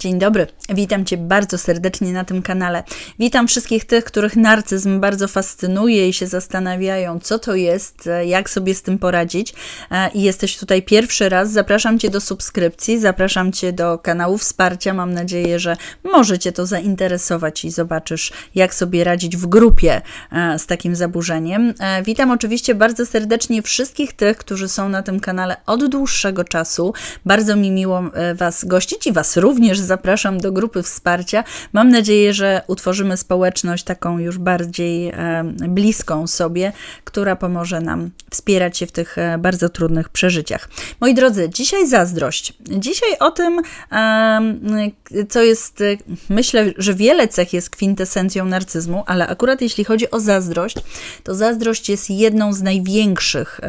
Dzień dobry, witam Cię bardzo serdecznie na tym kanale. Witam wszystkich tych, których narcyzm bardzo fascynuje i się zastanawiają, co to jest, e, jak sobie z tym poradzić. E, I jesteś tutaj pierwszy raz. Zapraszam Cię do subskrypcji, zapraszam Cię do kanału wsparcia. Mam nadzieję, że może Cię to zainteresować i zobaczysz, jak sobie radzić w grupie e, z takim zaburzeniem. Witam oczywiście bardzo serdecznie wszystkich tych, którzy są na tym kanale od dłuższego czasu. Bardzo mi miło Was gościć i Was również zapraszam do grupy wsparcia. Mam nadzieję, że utworzymy społeczność taką już bardziej e, bliską sobie, która pomoże nam wspierać się w tych e, bardzo trudnych przeżyciach. Moi drodzy, dzisiaj zazdrość. Dzisiaj o tym, e, co jest, myślę, że wiele cech jest kwintesencją narcyzmu, ale akurat jeśli chodzi o zazdrość, to zazdrość jest jedną z największych,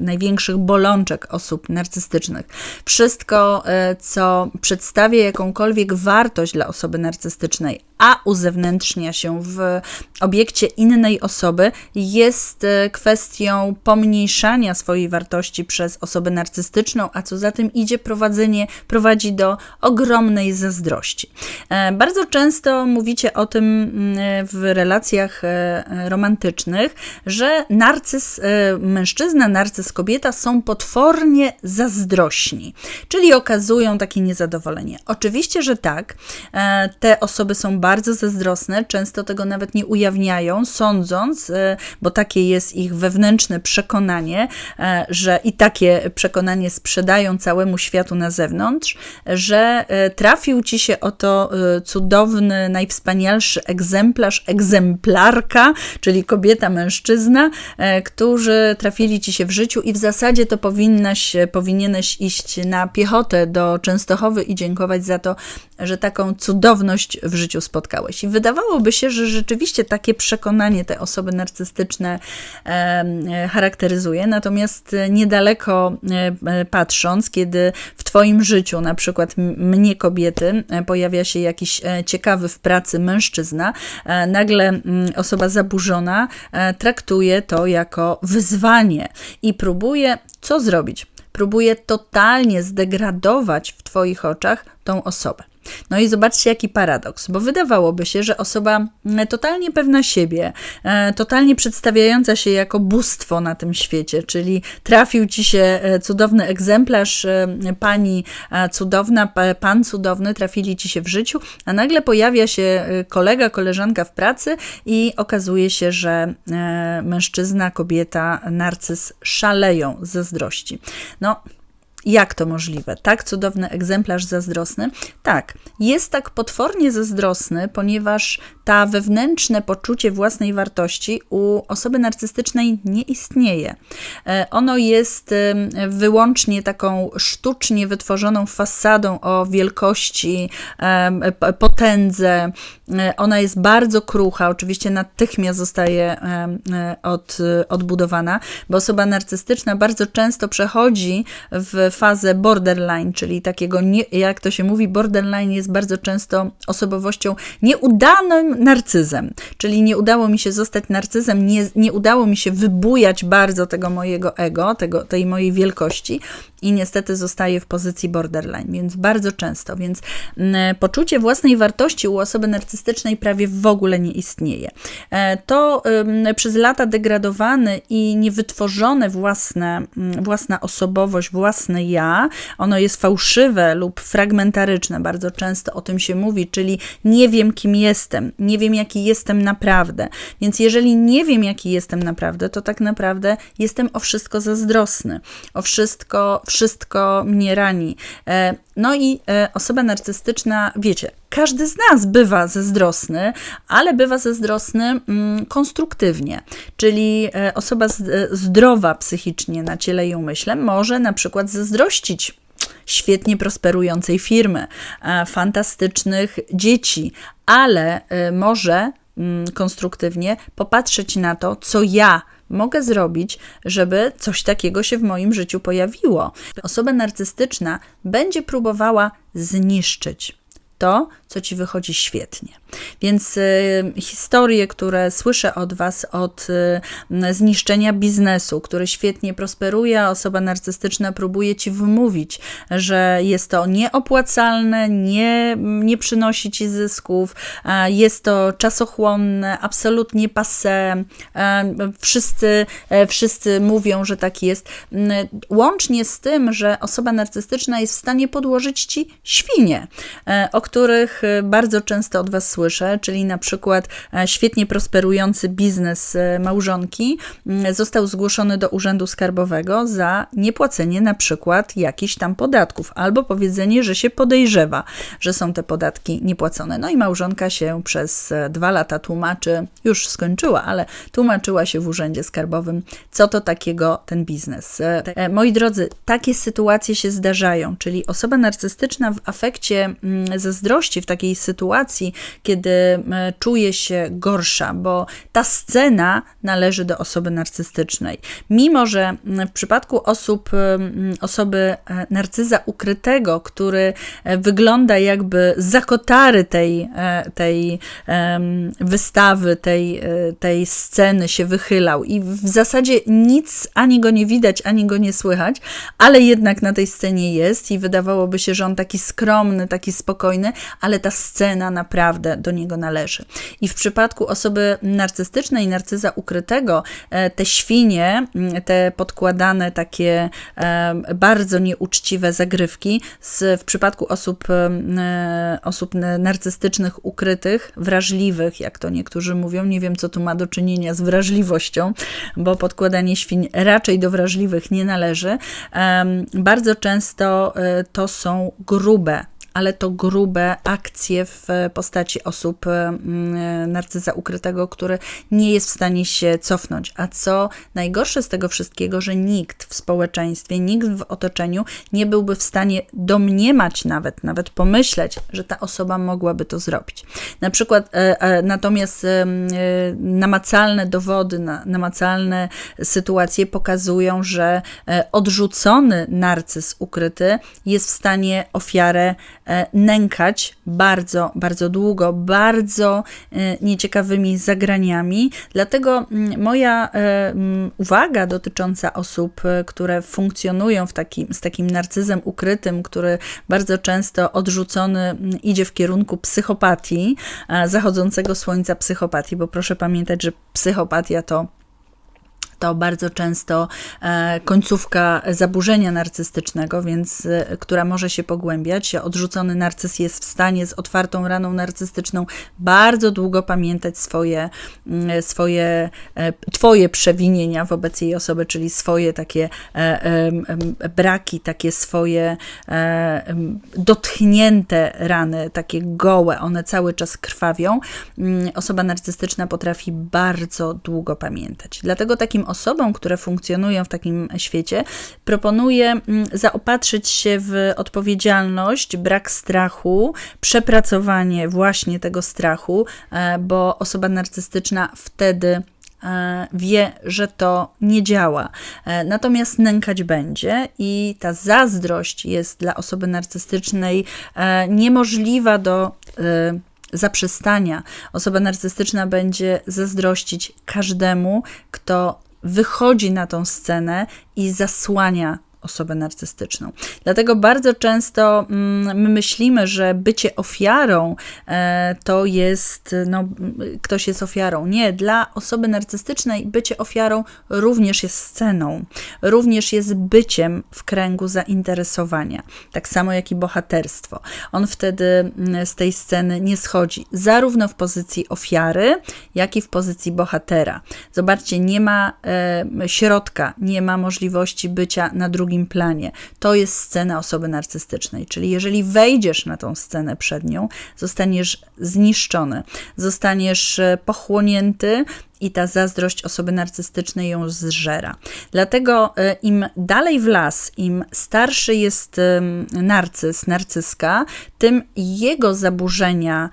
największych bolączek osób narcystycznych. Wszystko, co przedstawia jakąkolwiek wartość dla osoby narcystycznej, a uzewnętrznia się w obiekcie innej osoby, jest e, kwestią pomniejszania swojej wartości przez osobę narcystyczną, a co za tym idzie, prowadzenie prowadzi do ogromnej zazdrości. E, bardzo często mówicie o tym mm, w relacjach e, romantycznych, że narcyz, mężczyzna, narcyz kobieta są potwornie zazdrośni, czyli okazują takie niezadowolenie. Oczywiście, że tak, te osoby są bardzo zazdrosne, często tego nawet nie ujawniają, sądząc, e, bo takie jest ich wewnętrzne przekonanie, e, że i takie przekonanie sprzedają całemu światu na zewnątrz, że e, trafił ci się oto cudowny, najwspanialszy egzemplarz, egzemplarka, czyli kobieta, mężczyzna, którzy trafili ci się w życiu i w zasadzie to powinnaś, powinieneś iść na piechotę do Częstochowy i dziękować za to, że taką cudowność w życiu spotkałeś. I wydawałoby się, że rzeczywiście takie przekonanie te osoby narcystyczne e, charakteryzuje, natomiast niedaleko e, patrząc, kiedy w Twoim życiu, na przykład mnie kobiety, e, pojawia się jakiś ciekawy w pracy mężczyzna, nagle osoba zaburzona traktuje to jako wyzwanie i próbuje co zrobić? Próbuje totalnie zdegradować w Twoich oczach tą osobę. No i zobaczcie, jaki paradoks, bo wydawałoby się, że osoba mm, totalnie pewna siebie, e, totalnie przedstawiająca się jako bóstwo na tym świecie, czyli trafił ci się e, cudowny egzemplarz, e, pani cudowna, pan cudowny, trafili ci się w życiu, a nagle pojawia się kolega, koleżanka w pracy i okazuje się, że mężczyzna, kobieta, narcyz szaleją ze zazdrości. No, jak to możliwe? Tak cudowny egzemplarz zazdrosny? Tak, jest tak potwornie zazdrosny, ponieważ ta wewnętrzne poczucie własnej wartości u osoby narcystycznej nie istnieje. E, ono jest wyłącznie taką sztucznie wytworzoną fasadą o wielkości, potędze. E, ona jest bardzo krucha, oczywiście natychmiast zostaje e, od, odbudowana, bo osoba narcystyczna bardzo często przechodzi w fazę borderline, czyli takiego, nie, jak to się mówi, borderline jest bardzo często osobowością nieudanym narcyzem, czyli nie udało mi się zostać narcyzem, nie, nie udało mi się wybujać bardzo tego mojego ego, tego, tej mojej wielkości i niestety zostaje w pozycji borderline, więc bardzo często, więc mm, poczucie własnej wartości u osoby narcystycznej prawie w ogóle nie istnieje. E, to przez lata degradowane i niewytworzone własne, mm, własna osobowość, własne ja, ono jest fałszywe lub fragmentaryczne, bardzo często o tym się mówi, czyli nie wiem kim jestem, nie wiem jaki jestem naprawdę. Więc jeżeli nie wiem jaki jestem naprawdę, to tak naprawdę jestem o wszystko zazdrosny, o wszystko, wszystko mnie rani. E, no i e, osoba narcystyczna, wiecie, każdy z nas bywa zazdrosny, ale bywa zazdrosny mm, konstruktywnie, czyli e, osoba zdrowa psychicznie na ciele i umyśle może na przykład zazdrościć świetnie prosperującej firmy, fantastycznych dzieci, ale może mm, konstruktywnie popatrzeć na to, co ja mogę zrobić, żeby coś takiego się w moim życiu pojawiło. Osoba narcystyczna będzie próbowała zniszczyć to, co ci wychodzi świetnie. Więc y, historie, które słyszę od Was, od y, zniszczenia biznesu, który świetnie prosperuje, osoba narcystyczna próbuje Ci wmówić, że jest to nieopłacalne, nie, nie przynosi Ci zysków, jest to czasochłonne, absolutnie passe, wszyscy, e, wszyscy mówią, że tak jest. Łącznie z tym, że osoba narcystyczna jest w stanie podłożyć Ci świnie, e, o których e, bardzo często od Was słyszę, czyli na przykład świetnie prosperujący biznes małżonki został zgłoszony do Urzędu Skarbowego za niepłacenie na przykład jakichś tam podatków, albo powiedzenie, że się podejrzewa, że są te podatki niepłacone. No i małżonka się przez dwa lata tłumaczy, już skończyła, ale tłumaczyła się w Urzędzie Skarbowym, co to takiego ten biznes. E, moi drodzy, takie sytuacje się zdarzają, czyli osoba narcystyczna w afekcie mm, zazdrości, takiej sytuacji, kiedy czuje się gorsza, bo ta scena należy do osoby narcystycznej. Mimo, że w przypadku osób, osoby e, narcyza ukrytego, który e, wygląda jakby zakotary tej, tej wystawy, tej, tej sceny się wychylał i w zasadzie nic ani go nie widać, ani go nie słychać, ale jednak na tej scenie jest i wydawałoby się, że on taki skromny, taki spokojny, ale ta scena naprawdę do niego należy. I w przypadku osoby narcystycznej, narcyza ukrytego, e, te świnie, te podkładane takie bardzo nieuczciwe zagrywki, w przypadku osób, e, osób narcystycznych ukrytych, wrażliwych, jak to niektórzy mówią, nie wiem co tu ma do czynienia z wrażliwością, bo podkładanie świń raczej do wrażliwych nie należy. Bardzo często e, to są grube ale to grube akcje w postaci osób mm, narcyza ukrytego, który nie jest w stanie się cofnąć. A co najgorsze z tego wszystkiego, że nikt w społeczeństwie, nikt w otoczeniu nie byłby w stanie domniemać nawet, nawet pomyśleć, że ta osoba mogłaby to zrobić. Na przykład, e, e, natomiast e, namacalne dowody, namacalne sytuacje pokazują, że odrzucony narcyz ukryty jest w stanie ofiarę E, nękać bardzo, bardzo długo, bardzo e, nieciekawymi zagraniami. Dlatego mm, moja e, mm, uwaga dotycząca osób, które funkcjonują w takim, z takim narcyzem ukrytym, który bardzo często odrzucony mm, idzie w kierunku psychopatii, zachodzącego słońca psychopatii, bo proszę pamiętać, że psychopatia to to bardzo często e, końcówka zaburzenia narcystycznego, więc e, która może się pogłębiać. Odrzucony narcyz jest w stanie z otwartą raną narcystyczną bardzo długo pamiętać swoje, mm, swoje e, twoje przewinienia wobec jej osoby, czyli swoje takie braki, takie swoje dotknięte rany, takie gołe, one cały czas krwawią. Mm, osoba narcystyczna potrafi bardzo długo pamiętać. Dlatego takim osobom, które funkcjonują w takim świecie, proponuję mm, zaopatrzyć się w odpowiedzialność, brak strachu, przepracowanie właśnie tego strachu, e, bo osoba narcystyczna wtedy e, wie, że to nie działa. E, natomiast nękać będzie i ta zazdrość jest dla osoby narcystycznej niemożliwa do zaprzestania. Osoba narcystyczna będzie zazdrościć każdemu, kto wychodzi na tą scenę i zasłania osobę narcystyczną. Dlatego bardzo często mm, my myślimy, że bycie ofiarą e, to jest, no, ktoś jest ofiarą. Nie, dla osoby narcystycznej bycie ofiarą również jest sceną, również jest byciem w kręgu zainteresowania. Tak samo jak i bohaterstwo. On wtedy mm, z tej sceny nie schodzi, zarówno w pozycji ofiary, jak i w pozycji bohatera. Zobaczcie, nie ma e, środka, nie ma możliwości bycia na drugim drugim planie. To jest scena osoby narcystycznej, czyli jeżeli wejdziesz na tą scenę przed nią, zostaniesz zniszczony, zostaniesz e, pochłonięty i ta zazdrość osoby narcystycznej ją zżera. Dlatego e, im dalej w las, im starszy jest narcyz, narcyska, tym jego zaburzenia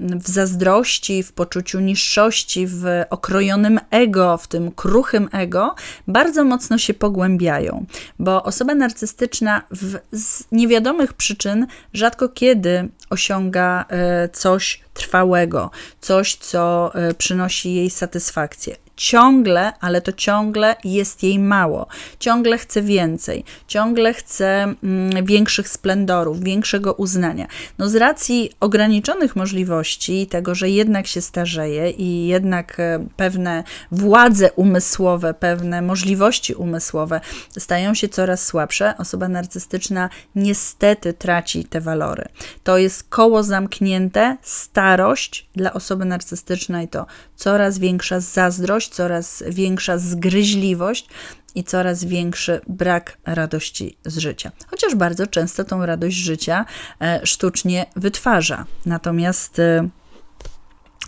w zazdrości, w poczuciu niższości, w okrojonym ego, w tym kruchym ego, bardzo mocno się pogłębiają, bo osoba narcystyczna w, z niewiadomych przyczyn rzadko kiedy osiąga e, coś trwałego, coś, co e, przynosi jej satysfakcję ciągle, ale to ciągle jest jej mało. Ciągle chce więcej, ciągle chce mm, większych splendorów, większego uznania. No z racji ograniczonych możliwości, tego, że jednak się starzeje i jednak e, pewne władze umysłowe, pewne możliwości umysłowe stają się coraz słabsze, osoba narcystyczna niestety traci te walory. To jest koło zamknięte, starość dla osoby narcystycznej to coraz większa zazdrość, coraz większa zgryźliwość i coraz większy brak radości z życia. Chociaż bardzo często tą radość życia e, sztucznie wytwarza. Natomiast e,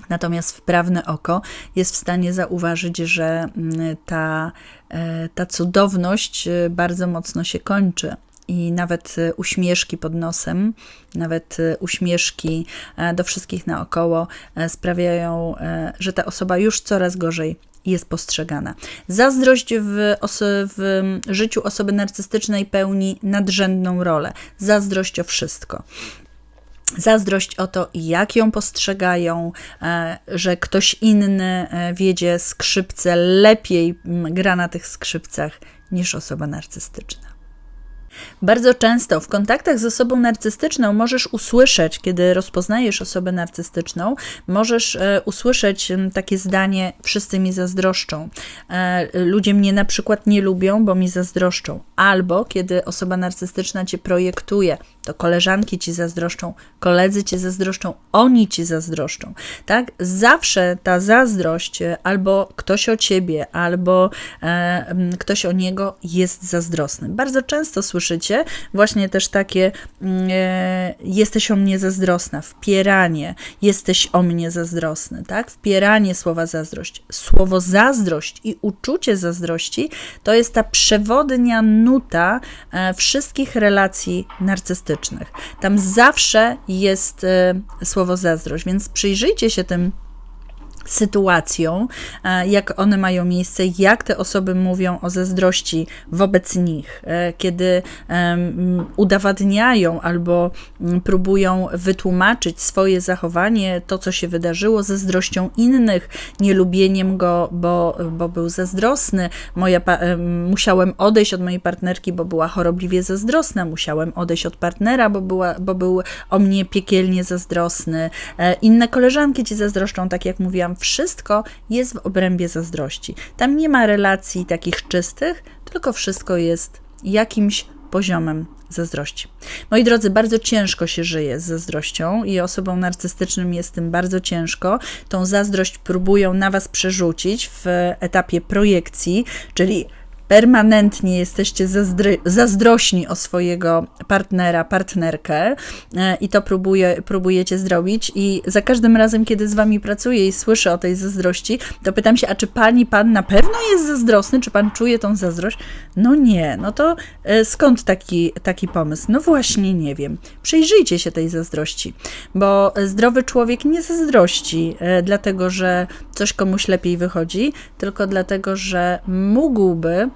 Natomiast wprawne oko jest w stanie zauważyć, że mm, ta, e, ta cudowność bardzo mocno się kończy i nawet uśmieszki pod nosem, nawet uśmieszki do wszystkich naokoło sprawiają, że ta osoba już coraz gorzej jest postrzegana. Zazdrość w, w życiu osoby narcystycznej pełni nadrzędną rolę. Zazdrość o wszystko zazdrość o to, jak ją postrzegają, że ktoś inny wiedzie skrzypce, lepiej gra na tych skrzypcach niż osoba narcystyczna. Bardzo często w kontaktach z osobą narcystyczną możesz usłyszeć, kiedy rozpoznajesz osobę narcystyczną, możesz e, usłyszeć takie zdanie: Wszyscy mi zazdroszczą. E, ludzie mnie na przykład nie lubią, bo mi zazdroszczą. Albo kiedy osoba narcystyczna cię projektuje, to koleżanki ci zazdroszczą, koledzy ci zazdroszczą, oni ci zazdroszczą. Tak? Zawsze ta zazdrość, e, albo ktoś o ciebie, albo e, ktoś o niego jest zazdrosny. Bardzo często słyszycie właśnie też takie e, jesteś o mnie zazdrosna, wpieranie, jesteś o mnie zazdrosny, tak? Wpieranie słowa zazdrość. Słowo zazdrość i uczucie zazdrości to jest ta przewodnia nuta e, wszystkich relacji narcystycznych tam zawsze jest e, słowo zazdrość, więc przyjrzyjcie się tym sytuacją, e, jak one mają miejsce, jak te osoby mówią o zazdrości wobec nich, e, kiedy udowadniają albo próbują wytłumaczyć swoje zachowanie, to co się wydarzyło, zazdrością innych, nielubieniem go, bo, bo był zazdrosny. Moja, musiałem odejść od mojej partnerki, bo była chorobliwie zazdrosna, musiałem odejść od partnera, bo, była, bo był o mnie piekielnie zazdrosny. E, inne koleżanki ci zazdroszczą, tak jak mówiłam, wszystko jest w obrębie zazdrości. Tam nie ma relacji takich czystych, tylko wszystko jest jakimś poziomem zazdrości. Moi drodzy, bardzo ciężko się żyje z zazdrością i osobom narcystycznym jest tym bardzo ciężko. Tą zazdrość próbują na Was przerzucić w etapie projekcji, czyli permanentnie jesteście zazdry, zazdrośni o swojego partnera, partnerkę e, i to próbuje, próbujecie zrobić i za każdym razem, kiedy z wami pracuję i słyszę o tej zazdrości, to pytam się, a czy pani, pan na pewno jest zazdrosny? Czy pan czuje tą zazdrość? No nie, no to e, skąd taki, taki pomysł? No właśnie nie wiem. Przyjrzyjcie się tej zazdrości, bo zdrowy człowiek nie zazdrości, e, dlatego że coś komuś lepiej wychodzi, tylko dlatego, że mógłby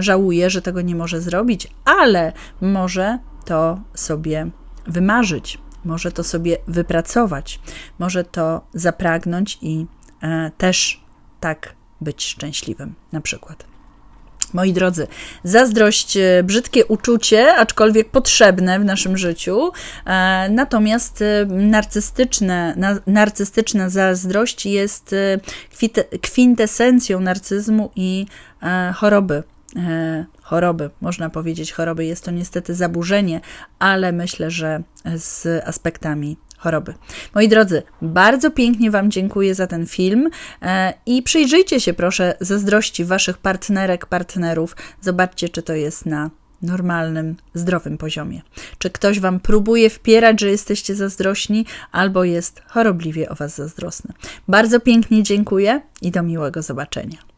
żałuje, że tego nie może zrobić, ale może to sobie wymarzyć, może to sobie wypracować, może to zapragnąć i e, też tak być szczęśliwym, na przykład. Moi drodzy, zazdrość, e, brzydkie uczucie, aczkolwiek potrzebne w naszym życiu, natomiast narcystyczne, narcystyczna zazdrość jest kwintesencją narcyzmu i choroby E, choroby, można powiedzieć choroby. Jest to niestety zaburzenie, ale myślę, że z aspektami choroby. Moi drodzy, bardzo pięknie Wam dziękuję za ten film e, i przyjrzyjcie się proszę zazdrości Waszych partnerek, partnerów. Zobaczcie, czy to jest na normalnym, zdrowym poziomie. Czy ktoś Wam próbuje wpierać, że jesteście zazdrośni, albo jest chorobliwie o Was zazdrosny. Bardzo pięknie dziękuję i do miłego zobaczenia.